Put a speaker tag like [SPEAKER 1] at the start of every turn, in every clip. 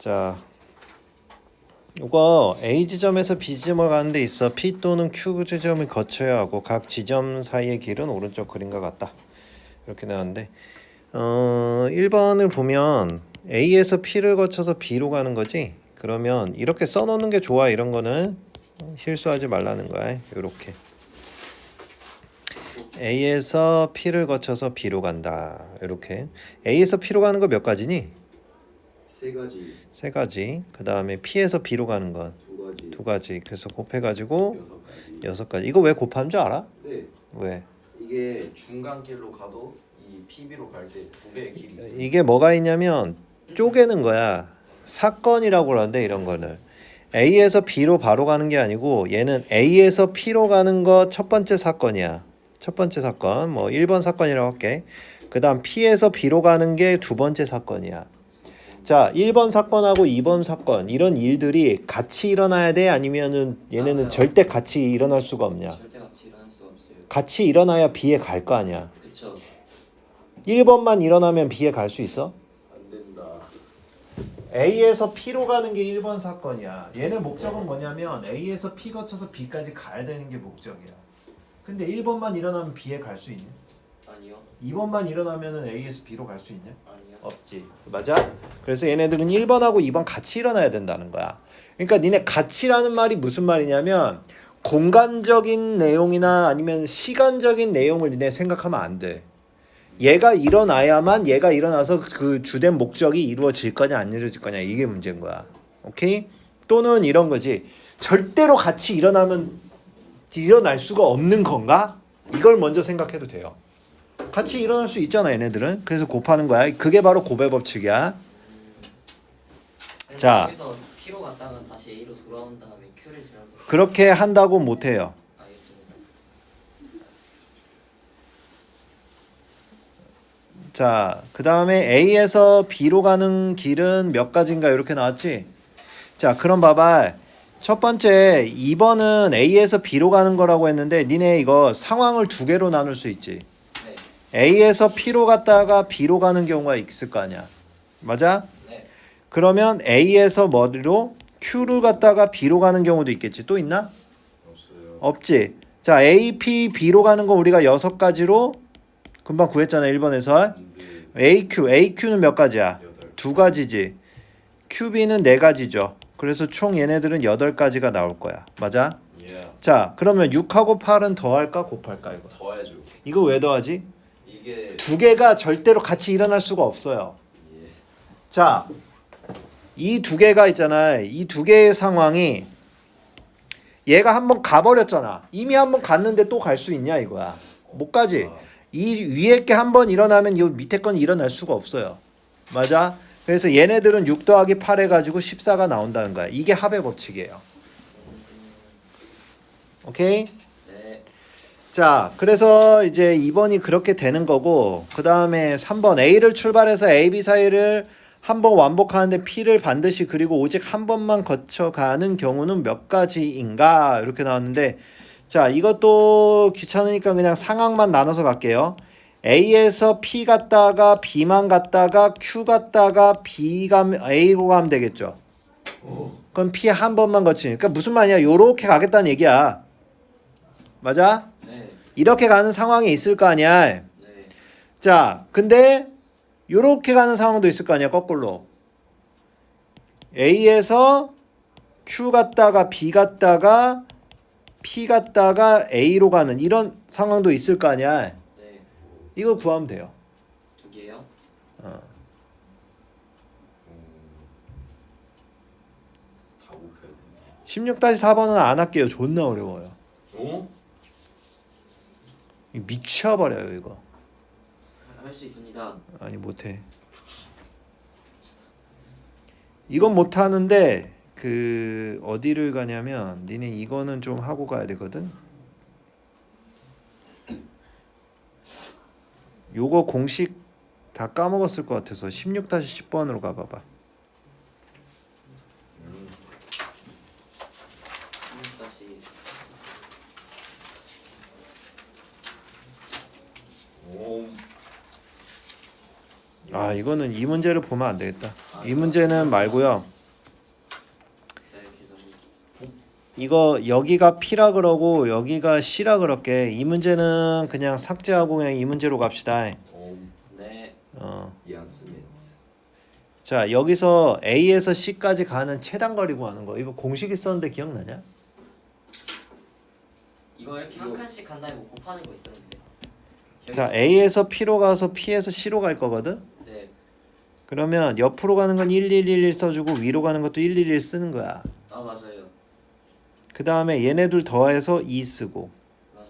[SPEAKER 1] 자, 이거 A 지점에서 B 지점을 가는 데 있어 P 또는 Q 지점을 거쳐야 하고 각 지점 사이의 길은 오른쪽 그림과 같다. 이렇게 나왔는데 어 1번을 보면 A에서 P를 거쳐서 B로 가는 거지. 그러면 이렇게 써 놓는 게 좋아 이런 거는 실수하지 말라는 거야. 이렇게 A에서 P를 거쳐서 B로 간다. 이렇게 A에서 P로 가는 거 몇 가지니?
[SPEAKER 2] 세 가지,
[SPEAKER 1] 세 가지. 그 다음에 P에서 B로 가는 건
[SPEAKER 2] 두 가지,
[SPEAKER 1] 두 가지. 그래서 곱해가지고
[SPEAKER 2] 여섯 가지.
[SPEAKER 1] 여섯 가지. 이거 왜 곱하는 줄 알아?
[SPEAKER 2] 네,
[SPEAKER 1] 왜?
[SPEAKER 2] 이게 중간길로 가도 이 PB로 갈 때두 개의 길이 있어요.
[SPEAKER 1] 이게 뭐가 있냐면 쪼개는 거야. 사건이라고 그러는데 이런 거는 A에서 B로 바로 가는 게 아니고 얘는 A에서 P로 가는 거 첫 번째 사건이야. 첫 번째 사건. 뭐 1번 사건이라고 할게. 그다음 P에서 B로 가는 게 두 번째 사건이야. 자, 1번 사건하고 2번 사건 이런 일들이 같이 일어나야 돼 아니면은 얘네는
[SPEAKER 3] 맞아요.
[SPEAKER 1] 절대 같이 일어날 수가 없냐?
[SPEAKER 3] 절대 같이 일어날 수 없어요.
[SPEAKER 1] 같이 일어나야 B에 갈 거 아니야.
[SPEAKER 3] 그쵸?
[SPEAKER 1] 1번만 일어나면 B에 갈 수 있어?
[SPEAKER 2] 안 된다.
[SPEAKER 1] A에서 P로 가는 게 1번 사건이야. 얘네 목적은 뭐냐면 A에서 P 거쳐서 B까지 가야 되는 게 목적이야. 근데 1번만 일어나면 B에 갈 수 있냐?
[SPEAKER 3] 아니요.
[SPEAKER 1] 2번만 일어나면은 A에서 B로 갈 수 있냐?
[SPEAKER 3] 아니요.
[SPEAKER 1] 없지. 맞아? 그래서 얘네들은 1번하고 2번 같이 일어나야 된다는 거야. 그러니까 니네 같이라는 말이 무슨 말이냐면 공간적인 내용이나 아니면 시간적인 내용을 니네 생각하면 안 돼. 얘가 일어나야만 얘가 일어나서 그 주된 목적이 이루어질 거냐 안 이루어질 거냐 이게 문제인 거야. 오케이? 또는 이런 거지. 절대로 같이 일어나면 일어날 수가 없는 건가? 이걸 먼저 생각해도 돼요. 같이 일어날 수 있잖아 얘네들은. 그래서 곱하는 거야. 그게 바로 곱의 법칙이야. 자.
[SPEAKER 3] P로 갔다가 다시 A로 돌아온 다음에 Q를 지나서
[SPEAKER 1] 그렇게 한다고 못 해요.
[SPEAKER 3] 알겠습니다.
[SPEAKER 1] 자, 그 다음에 A에서 B로 가는 길은 몇 가지인가 이렇게 나왔지? 자, 그럼 봐봐. 첫 번째, 2번은 A에서 B로 가는 거라고 했는데, 니네 이거 상황을 두 개로 나눌 수 있지.
[SPEAKER 3] 네.
[SPEAKER 1] A에서 P로 갔다가 B로 가는 경우가 있을 거 아니야. 맞아?
[SPEAKER 3] 네.
[SPEAKER 1] 그러면 A에서 머리로 Q로 갔다가 B로 가는 경우도 있겠지. 또 있나?
[SPEAKER 2] 없어요.
[SPEAKER 1] 없지. 자, A, P, B로 가는 거 우리가 여섯 가지로 금방 구했잖아. 1번에서.
[SPEAKER 2] 근데
[SPEAKER 1] AQ, AQ는 몇 가지야?
[SPEAKER 2] 여덟.
[SPEAKER 1] 두 가지지. QB는 네 가지죠. 그래서 총 얘네들은 여덟 가지가 나올 거야. 맞아?
[SPEAKER 2] 예.
[SPEAKER 1] 자, 그러면 6하고 8은 더할까 곱할까 이거?
[SPEAKER 2] 더해줘.
[SPEAKER 1] 이거 왜 더하지?
[SPEAKER 2] 이게
[SPEAKER 1] 두 개가 절대로 같이 일어날 수가 없어요.
[SPEAKER 2] 예.
[SPEAKER 1] 자, 이 두 개가 있잖아. 이두 개의 상황이 얘가 한번 가버렸잖아. 이미 한번 갔는데 또 갈 수 있냐 이거야. 못 가지. 이 위에 게 한 번 일어나면 이 밑에 건 일어날 수가 없어요. 맞아? 그래서 얘네들은 6 더하기 8 해가지고 14가 나온다는 거야. 이게 합의 법칙이에요. 오케이?
[SPEAKER 3] 네.
[SPEAKER 1] 자, 그래서 이제 2번이 그렇게 되는 거고, 그 다음에 3번 A를 출발해서 A, B 사이를 한 번 완복하는데 P를 반드시 그리고 오직 한 번만 거쳐가는 경우는 몇 가지인가? 이렇게 나왔는데, 자, 이것도 귀찮으니까 그냥 상황만 나눠서 갈게요. A에서 P 갔다가 B만 갔다가 Q 갔다가 B 가면 A로 가면 되겠죠. 그럼 P 한 번만 거치니까 무슨 말이야? 요렇게 가겠다는 얘기야. 맞아?
[SPEAKER 3] 네.
[SPEAKER 1] 이렇게 가는 상황이 있을 거 아니야.
[SPEAKER 3] 네.
[SPEAKER 1] 자, 근데 요렇게 가는 상황도 있을 거 아니야. 거꾸로. A에서 Q 갔다가 B 갔다가 P 갔다가 A로 가는 이런 상황도 있을 거 아니야.
[SPEAKER 3] 네.
[SPEAKER 1] 이거 구하면 돼요.
[SPEAKER 3] 두 개요?
[SPEAKER 1] 16-4번은 안 할게요. 존나 어려워요.
[SPEAKER 2] 어?
[SPEAKER 1] 미쳐버려요, 이거.
[SPEAKER 3] 할 수 있습니다.
[SPEAKER 1] 아니 못해. 이건 못 하는데 그 어디를 가냐면 니네 이거는 좀 하고 가야 되거든. 요거 공식 다 까먹었을 것 같아서 16-10번으로 가봐봐.
[SPEAKER 3] 다시
[SPEAKER 2] 오.
[SPEAKER 1] 아 이거는 이 문제를 보면 안 되겠다.
[SPEAKER 3] 아,
[SPEAKER 1] 이 문제는 말고요. 이거 여기가 P라 그러고 여기가 C라 그럴게. 이 문제는 그냥 삭제하고 그냥 이 문제로 갑시다.
[SPEAKER 2] 오
[SPEAKER 3] 네.
[SPEAKER 1] 어. 자 여기서 A에서 C까지 가는 최단 거리 구하는 거. 이거 공식 있었는데 기억나냐?
[SPEAKER 3] 이거 이렇게 한 칸씩 간 다음에 뭐 곱하는 거 있었는데. 자안
[SPEAKER 1] A에서 P로 가서 P에서 C로 갈 거거든. 그러면 옆으로 가는 건 1111 써주고 위로 가는 것도 111 쓰는 거야.
[SPEAKER 3] 아 맞아요.
[SPEAKER 1] 그 다음에 얘네들 더해서 2 쓰고.
[SPEAKER 3] 맞아.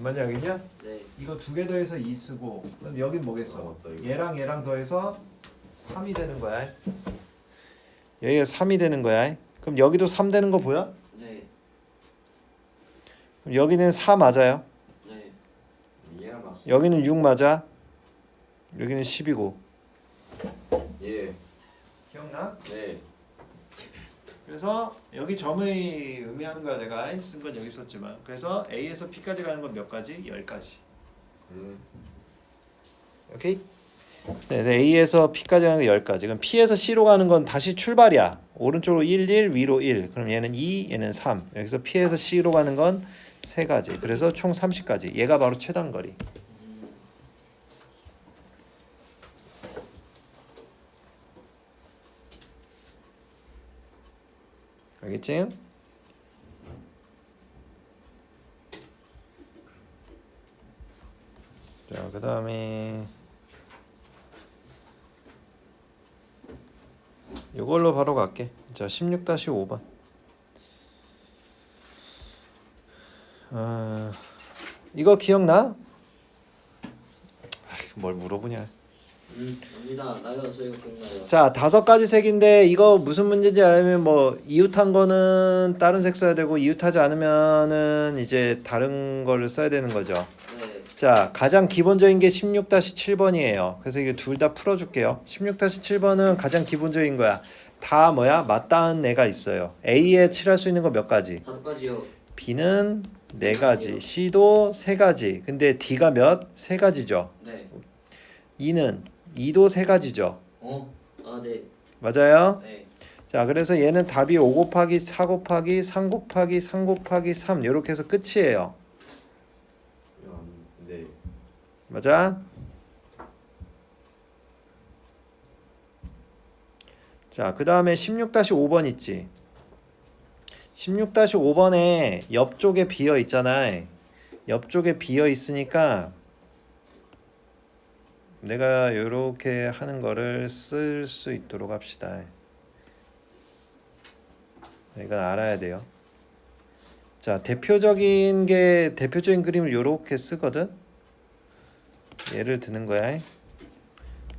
[SPEAKER 1] 맞아 여기냐?
[SPEAKER 3] 네.
[SPEAKER 1] 이거 두 개 더해서 2 쓰고. 그럼 여긴 뭐겠어?
[SPEAKER 2] 아, 맞다, 이거.
[SPEAKER 1] 얘랑 얘랑 더해서 3이 되는 거야. 여기가 3이 되는 거야. 그럼 여기도 3 되는 거 보여?
[SPEAKER 3] 네.
[SPEAKER 1] 그럼 여기는 4 맞아요.
[SPEAKER 3] 네.
[SPEAKER 2] 예 맞습니다
[SPEAKER 1] 여기는 6 맞아. 여기는 10이고.
[SPEAKER 2] 예
[SPEAKER 1] 기억나?
[SPEAKER 2] 네.
[SPEAKER 1] 그래서 여기 점의 의미하는 거야 내가 쓴 건 여기 썼지만 그래서 A에서 P까지 가는 건 몇 가지? 10가지
[SPEAKER 2] 음.
[SPEAKER 1] 오케이? 네, 그래서 A에서 P까지 가는 건 10가지 그럼 P에서 C로 가는 건 다시 출발이야 오른쪽으로 1, 1, 위로 1 그럼 얘는 2, 얘는 3 여기서 P에서 C로 가는 건 3가지 그래서 총 30가지 얘가 바로 최단 거리 알겠지? 자, 그 다음에 이걸로 바로 갈게. 자, 16-5번. 아, 이거 기억나? 아, 뭘 물어보냐? 자 다섯 가지 색인데 이거 무슨 문제인지 알면 뭐 이웃한 거는 다른 색 써야 되고 이웃하지 않으면은 이제 다른 거를 써야 되는 거죠.
[SPEAKER 3] 네.
[SPEAKER 1] 자 가장 기본적인 게 16-7번이에요. 그래서 이게 둘 다 풀어줄게요. 16-7번은 가장 기본적인 거야. 다 뭐야 맞닿은 애가 있어요. A에 칠할 수 있는 거 몇 가지?
[SPEAKER 3] 다섯 가지요.
[SPEAKER 1] B는 네 가지, C도 세 가지. 근데 D가 몇? 세 가지죠.
[SPEAKER 3] 네.
[SPEAKER 1] E는 2도 세 가지죠.
[SPEAKER 3] 어. 아 네.
[SPEAKER 1] 맞아요?
[SPEAKER 3] 네.
[SPEAKER 1] 자, 그래서 얘는 답이 5 곱하기 4 곱하기 3 곱하기 3 곱하기 3 이렇게 해서 끝이에요.
[SPEAKER 2] 네.
[SPEAKER 1] 맞아? 자, 그 다음에 16-5번 있지. 16-5번에 옆쪽에 비어 있잖아. 옆쪽에 비어 있으니까 내가 이렇게 하는 거를 쓸 수 있도록 합시다. 이건 알아야 돼요. 자, 대표적인 게 대표적인 그림을 이렇게 쓰거든. 예를 드는 거야.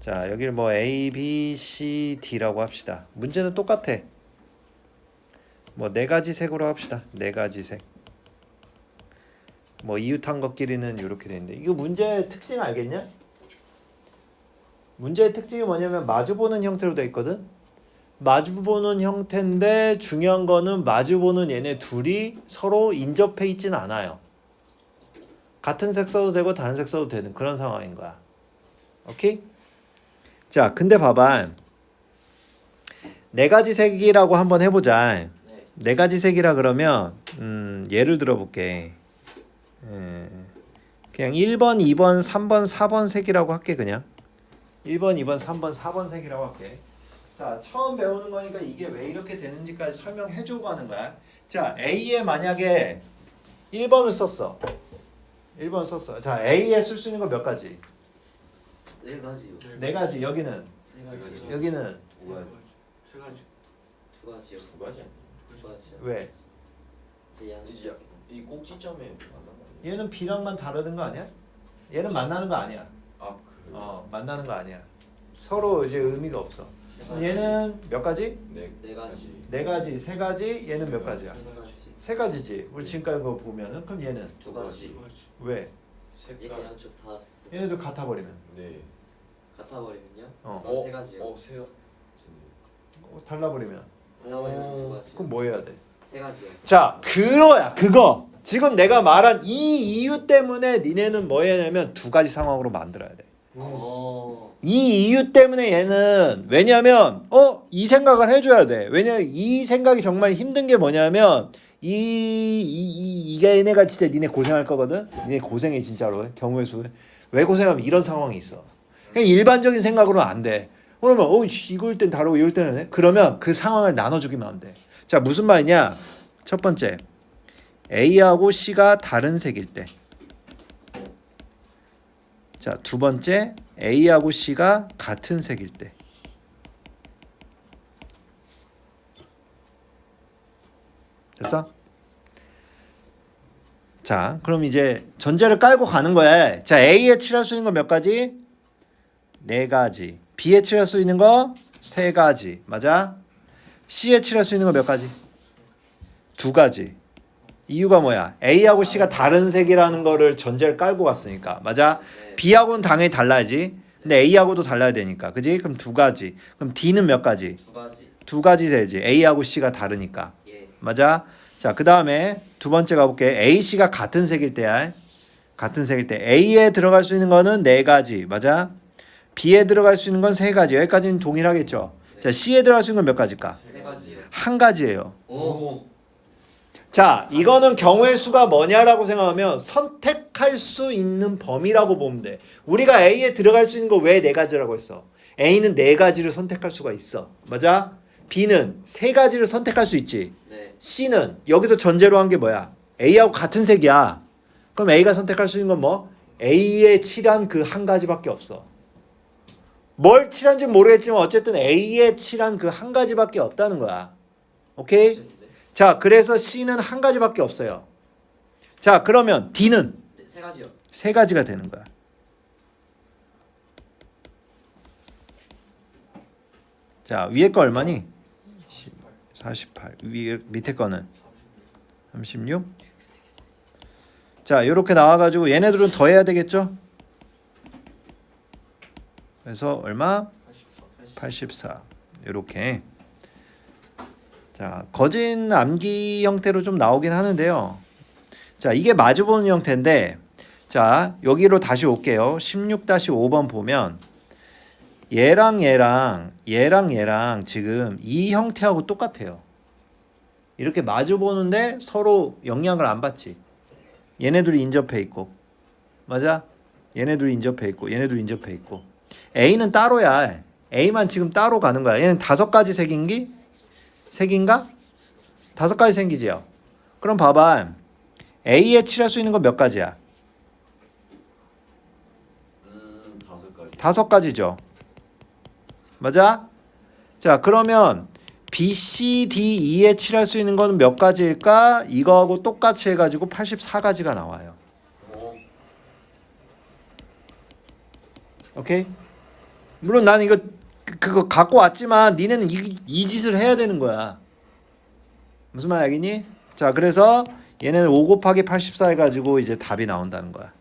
[SPEAKER 1] 자, 여기를 뭐 A, B, C, D라고 합시다. 문제는 똑같아. 뭐 네 가지 색으로 합시다. 네 가지 색. 뭐 이웃한 것끼리는 이렇게 되는데 이거 문제의 특징 알겠냐? 문제의 특징이 뭐냐면 마주보는 형태로 돼 있거든. 마주보는 형태인데 중요한 거는 마주보는 얘네 둘이 서로 인접해 있진 않아요. 같은 색 써도 되고 다른 색 써도 되는 그런 상황인 거야. 오케이? 자, 근데 봐봐. 네 가지 색이라고 한번 해보자.
[SPEAKER 3] 네.
[SPEAKER 1] 네 가지 색이라 그러면 음, 예를 들어볼게. 에, 그냥 1번, 2번, 3번, 4번 색이라고 할게 그냥. 1번, 2번, 3번, 4번 색이라고 할게. 자, 처음 배우는 거니까 이게 왜 이렇게 되는지까지 설명해 주고 하는 거야. 자, A에 만약에 1번을 썼어. 1번 썼어. 자, A에 쓸 수 있는 거 몇 가지?
[SPEAKER 3] 네 가지요.
[SPEAKER 1] 네 가지. 여기는
[SPEAKER 3] 세 가지요.
[SPEAKER 1] 여기는
[SPEAKER 2] 두 가지.
[SPEAKER 3] 두 가지요.
[SPEAKER 2] 두 가지 아니에요?
[SPEAKER 3] 두 가지요.
[SPEAKER 1] 왜?
[SPEAKER 3] 제 양.
[SPEAKER 2] 이제 약- 이 꼭지점에?
[SPEAKER 1] 얘는 B랑만 다르는 거 아니야? 얘는 만나는 거 아니야. 어, 만나는 거 아니야. 서로 이제 의미가 없어.
[SPEAKER 3] 세 가지.
[SPEAKER 1] 얘는 몇 가지?
[SPEAKER 2] 네.
[SPEAKER 3] 네 가지.
[SPEAKER 1] 네 가지, 세 가지. 얘는 몇 가지야?
[SPEAKER 3] 세 가지.
[SPEAKER 1] 세 가지지. 우리 지금까지 거 보면은 그럼 얘는
[SPEAKER 3] 두 가지.
[SPEAKER 1] 왜?
[SPEAKER 3] 이렇게
[SPEAKER 2] 색깔.
[SPEAKER 3] 양쪽 다 쓰-
[SPEAKER 1] 얘네도 같아 버리면.
[SPEAKER 2] 네.
[SPEAKER 3] 같아 버리면요.
[SPEAKER 1] 어.
[SPEAKER 3] 그럼 세 가지요.
[SPEAKER 2] 어 세요.
[SPEAKER 1] 어, 달라 버리면.
[SPEAKER 3] 달라 버리면 두
[SPEAKER 2] 오,
[SPEAKER 3] 가지.
[SPEAKER 1] 그럼 뭐 해야 돼?
[SPEAKER 3] 세 가지요.
[SPEAKER 1] 자, 그거야. 그거. 지금 내가 말한 이 이유 때문에 니네는 뭐 해야 되냐면 두 가지 상황으로 만들어야 돼.
[SPEAKER 3] 어.
[SPEAKER 1] 이 이유 때문에 얘는 왜냐면 어 이 생각을 해줘야 돼. 왜냐면 이 생각이 정말 힘든 게 뭐냐면 이, 이, 이 이게 얘네가 진짜 니네 고생할 거거든. 니네 고생해 진짜로 경우의 수. 왜 고생하면 이런 상황이 있어. 그냥 일반적인 생각으로는 안 돼. 그러면 어 씨, 이걸 땐 다르고 이럴 때는 해? 그러면 그 상황을 나눠주기만 하면 돼. 자 무슨 말이냐? 첫 번째 A하고 C가 다른 색일 때. 자, 두 번째 A하고 C가 같은 색일 때. 됐어? 자, 그럼 이제 전제를 깔고 가는 거야. 자, A에 칠할 수 있는 거 몇 가지? 네 가지. B에 칠할 수 있는 거 세 가지. 맞아? C에 칠할 수 있는 거 몇 가지? 두 가지. 이유가 뭐야? A하고 C가 다른 색이라는 거를 전제를 깔고 갔으니까. 맞아?
[SPEAKER 3] 네.
[SPEAKER 1] B하고는 당연히 달라야지. 근데 A하고도 달라야 되니까. 그지? 그럼 두 가지. 그럼 D는 몇 가지?
[SPEAKER 3] 두 가지.
[SPEAKER 1] 두 가지 되지. A하고 C가 다르니까.
[SPEAKER 3] 예.
[SPEAKER 1] 맞아? 자, 그 다음에 두 번째 가볼게. A, C가 같은 색일 때야. 같은 색일 때. A에 들어갈 수 있는 거는 네 가지. 맞아? B에 들어갈 수 있는 건 세 가지. 여기까지는 동일하겠죠? 자, C에 들어갈 수 있는 건 몇 가지일까?
[SPEAKER 3] 세 가지요.
[SPEAKER 1] 한 가지예요.
[SPEAKER 3] 오.
[SPEAKER 1] 자, 이거는 경우의 수가 뭐냐라고 생각하면 선택할 수 있는 범위라고 보면 돼. 우리가 A에 들어갈 수 있는 거 왜 네 가지라고 했어? A는 네 가지를 선택할 수가 있어. 맞아? B는 세 가지를 선택할 수 있지.
[SPEAKER 3] 네.
[SPEAKER 1] C는 여기서 전제로 한 게 뭐야? A하고 같은 색이야. 그럼 A가 선택할 수 있는 건 뭐? A에 칠한 그 한 가지밖에 없어. 뭘 칠한지 모르겠지만 어쨌든 A에 칠한 그 한 가지밖에 없다는 거야. 오케이? 자, 그래서 C는 한 가지밖에 없어요. 자, 그러면 D는
[SPEAKER 3] 네, 세 가지요.
[SPEAKER 1] 세 가지가 되는 거야. 자, 위에 거 얼마니? 48. 위 밑에 거는 36. 자, 요렇게 나와 가지고 얘네들은 더 해야 되겠죠? 그래서 얼마? 84. 요렇게. 자, 거진 암기 형태로 좀 나오긴 하는데요. 자, 이게 마주보는 형태인데 자, 여기로 다시 올게요. 16-5번 보면 얘랑 얘랑 얘랑 얘랑 지금 이 형태하고 똑같아요. 이렇게 마주 보는데 서로 영향을 안 받지. 얘네들이 인접해 있고. 맞아? 얘네들이 인접해 있고 얘네들이 인접해 있고. A는 따로야. A만 지금 따로 가는 거야. 얘는 다섯 가지 색인기? 색인가? 다섯 가지 생기지요. 그럼 봐봐. A에 칠할 수 있는 건 몇 가지야?
[SPEAKER 2] 음 다섯 가지.
[SPEAKER 1] 다섯 가지죠. 맞아? 자, 그러면 B, C, D, E에 칠할 수 있는 건 몇 가지일까? 이거하고 똑같이 해가지고 84가지가 나와요.
[SPEAKER 2] 오.
[SPEAKER 1] 오케이? 물론 나는 이거 그- 그거 갖고 왔지만 니네는 이, 이 짓을 해야 되는 거야. 무슨 말 알겠니? 자, 그래서 얘네는 5 곱하기 84 해가지고 이제 답이 나온다는 거야.